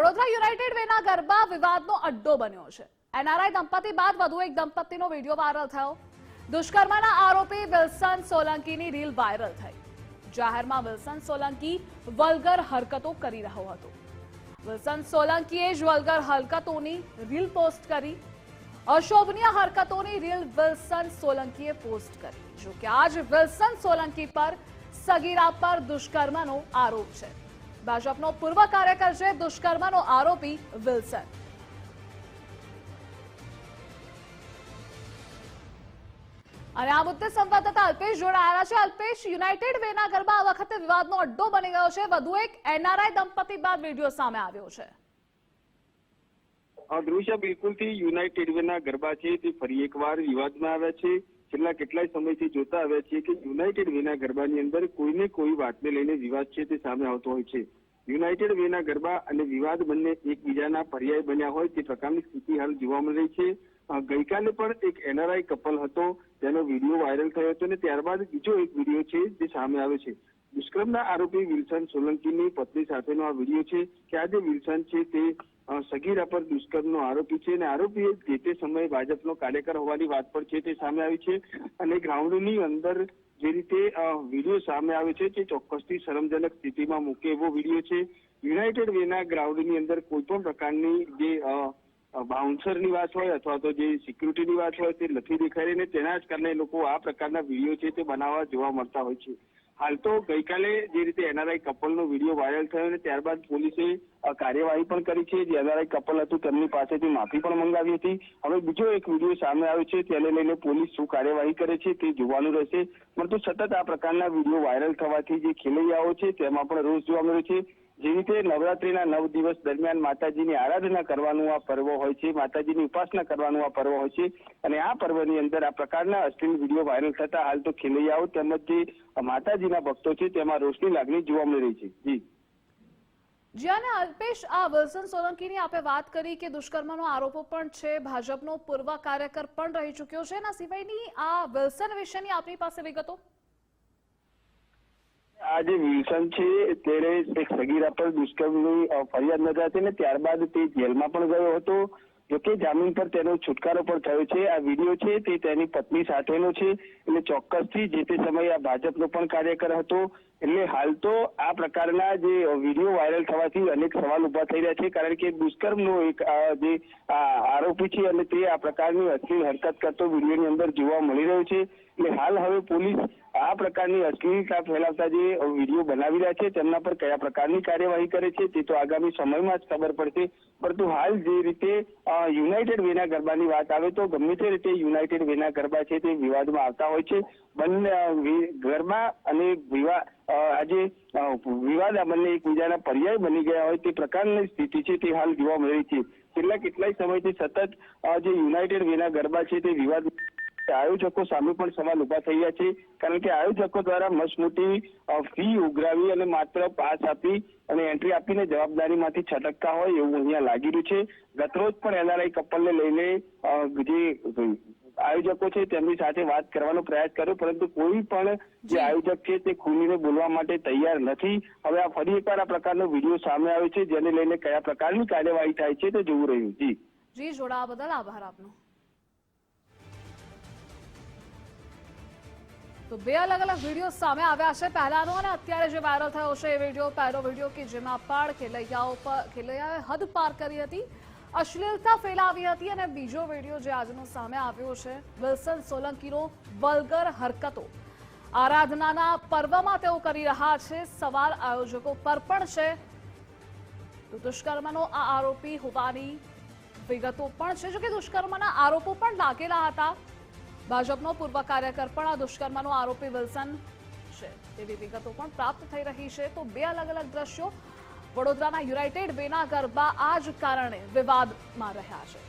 Vadodara United વેના ગરબા વિવાદનો અડ્ડો બન્યો છે. એનઆરઆઈ દંપતી બાદ વધુ એક દંપતીનો વીડિયો વાયરલ થયો. દુષ્કર્મના આરોપી વિલ્સન સોલંકીની રીલ વાયરલ થઈ. જાહેરમાં વિલ્સન સોલંકી વલ્ગર હરકતો કરી રહ્યો હતો. વિલ્સન સોલંકીએ જ વલ્ગર હરકતોની રીલ પોસ્ટ કરી. અશોભનીય હરકતોની રીલ વિલ્સન સોલંકીએ પોસ્ટ કરી. જો કે આજ વિલ્સન સોલંકી પર સગીરા પર દુષ્કર્મનો આરોપ છે. ભાજપનો પૂર્વ કાર્યકર છે દુષ્કર્મનો આરોપી વિલ્સન. અને આ મુદ્દે સંવાદદાતા અલ્પેશ જોડાયેલા છે. અલ્પેશ, યુનાઇટેડ વેના ગરબા આ વખતે વિવાદનો અડ્ડો બની ગયો છે. વધુ એક એનઆરઆઈ દંપતી બાદ વીડિયો સામે આવ્યો છે. આ દૃશ્ય બિલકુલથી યુનાઇટેડ વેના ગરબા છે તે ફરી એકવાર વિવાદમાં આવ્યા છે. છેલ્લા કેટલાય સમયથી જોતા આવ્યા છીએ કે યુનાઇટેડ વેના ગરબાની અંદર કોઈને કોઈ વાતને લઈને વિવાદ છે તે સામે આવતો હોય છે. યુનાઇટેડ વેના ગરબા અને વિવાદ બંને એકબીજાના પર્યાય બન્યા હોય તે પ્રકારની સ્થિતિ હાલ જોવા મળી છે. ગઈકાલે પણ એક એનઆરઆઈ કપલ હતો, તેનો વીડિયો વાયરલ થયો હતો અને ત્યારબાદ બીજો એક વીડિયો છે જે સામે આવે છે. દુષ્કર્મના આરોપી વિલ્સન સોલંકીની પત્ની સાથેનો આ વીડિયો છે. કે આ જે વિલ્સન છે તે સગીરા પર દુષ્કર્મનો આરોપી છે અને આરોપીએ જે તે સમયે ભાજપનો કાર્યકર હોવાની વાત પણ છે તે સામે આવી છે અને ગ્રાઉન્ડની અંદર જે રીતે વીડિયો સામે આવે છે તે ચોક્કસથી શરમજનક સ્થિતિમાં મૂકે એવો વીડિયો છે. યુનાઇટેડ વેના ગ્રાઉન્ડની અંદર કોઈ પણ પ્રકારની જે બાઉન્સરની વાત હોય અથવા તો જે સિક્યુરિટીની વાત હોય તે નથી દેખાઈ ને તેના જ કારણે લોકો આ પ્રકારના વીડિયો છે તે બનાવવા જોવા મળતા હોય છે. હાલ તો ગઈકાલે જે રીતે એનઆરઆઈ કપલનો વીડિયો વાયરલ થયો અને ત્યારબાદ પોલીસે કાર્યવાહી પણ કરી છે. જે એનઆરઆઈ કપલ હતું તેમની પાસેથી માફી પણ મંગાવી હતી. હવે બીજો એક વીડિયો સામે આવ્યો છે તેને લઈને પોલીસ શું કાર્યવાહી કરે છે તે જોવાનું રહેશે. પરંતુ સતત આ પ્રકારના વીડિયો વાયરલ થવાથી જે ખેલૈયાઓ છે તેમાં પણ રોષ જોવા મળ્યો છે. જે રીતે નવરાત્રીના નવ દિવસ દરમિયાન માતાજીની આરાધના કરવાનું આ પર્વ હોય છે, માતાજીની ઉપાસના કરવાનું આ પર્વ હોય છે અને આ પર્વની અંદર આ પ્રકારના અશ્લીલ વીડિયો વાયરલ થતા હાલ તો ખેલૈયાઓ તેમજ જે માતાજીના ભક્તો છે તેમાં રોષની લાગણી જોવા મળી રહી છે. જી. જ્યાં અલ્પેશ આ વિલ્સન સોલંકીની આપણે વાત કરી કે દુષ્કર્મનો આરોપો પણ છે, ભાજપનો પૂર્વ કાર્યકર પણ રહી ચૂક્યો છે, એના સિવાયની આ વિલ્સન વિશેની આપની પાસે વિગતો? આ જે વિલ્સન છે, તેણે એક સગીરા પર દુષ્કર્મની ફરિયાદ નોંધાતી ને ત્યારબાદ તે જેલમાં પણ ગયો હતો. જોકે જામીન પર તેનો છુટકારો પણ થયો છે. આ વીડિયો છે, તે તેની પત્ની સાથેનો છે. એટલે ચોક્કસથી જે તે સમયે આ ભાજપનો પણ કાર્યકર હતો. એટલે હાલ તો આ પ્રકારના જે વીડિયો વાયરલ થવાથી અનેક સવાલ ઊભા થઈ રહ્યા છે. કારણ કે દુષ્કર્મનો એક જે આરોપી છે અને તે આ પ્રકારની અશ્લીલ હરકત કરતો વિડીયોની અંદર જોવા મળી રહ્યો છે. એટલે હાલ હવે પોલીસ આ પ્રકારની અશ્લીલતા ફેલાવતા જે વીડિયો બનાવી રહ્યા છે, તેમના પર કયા પ્રકારની કાર્યવાહી કરે છે, તે તો આગામી સમયમાં જ ખબર પડશે. પરંતુ હાલ જે રીતે યુનાઇટેડ વેના ગરબાની વાત આવે તો ગમે તે રીતે યુનાઇટેડ વેના ગરબા છે તે વિવાદમાં આવતા હોય છે. બંને ગરબા અને વિવાહ આજે વિવાદ આ બંને એકબીજાના પર્યાય બની ગયા હોય તે પ્રકારની સ્થિતિ છે તે હાલ જોવા મળી છે. છેલ્લા કેટલાય સમયથી સતત જે યુનાઇટેડ વેના ગરબા છે તે વિવાદ આયોજકો સામે પણ સવાલ ઊભા થઈ રહ્યા છે. કારણ કે આયોજકો દ્વારા મસમોટી ફી ઉઘરાવી અને માત્ર પાસ આપી અને એન્ટ્રી આપીને જવાબદારીમાંથી છટકતા હોય એવું અહીંયા લાગી રહ્યું છે. ગતરોજ પણ એનઆરઆઈ કપલને લઈને જે આયોજકો છે તેમની સાથે વાત કરવાનો પ્રયાસ કર્યો પરંતુ કોઈ પણ જે આયોજક છે તે ખુલીને બોલવા માટે તૈયાર નથી. હવે આ ફરી એકવાર આ પ્રકારનો વીડિયો સામે આવ્યો છે જેને લઈને કયા પ્રકારની કાર્યવાહી થાય છે તે જોવું રહ્યું. જી. જી જોડાવા બદલ આભાર આપનો. તો બે અલગ અલગ વીડિયો સામે આવ્યા છે. પહેલાનો અને અત્યારે જે વાયરલ થયો છે એ વીડિયો, પહેલો વીડિયો કે જેમાં પણ ખેલૈયાઓ પર ખેલૈયાએ હદ પાર કરી હતી, અશ્લીલતા ફેલાવી હતી અને બીજો વીડિયો જે આજનો સામે આવ્યો છે, વિલ્સન સોલંકીનો વલ્ગર હરકતો. આરાધનાના પર્વમાં તેઓ કરી રહ્યા છે, સવાલ આયોજકો પર પણ છે. તો દુષ્કર્મનો આ આરોપી હોવાની વિગતો પણ છે. જો કે દુષ્કર્મના આરોપો પણ લાગેલા હતા. ભાજપનો પૂર્વ કાર્યકર પણ આ દુષ્કર્મનો આરોપી વિલ્સન છે. તેવી વિગતો પણ પ્રાપ્ત થઈ રહી છે. તો બે અલગ અલગ દ્રશ્યો વડોદરાના યુનાઇટેડ વેના ગરબા આ જ કારણે વિવાદમાં રહ્યા છે.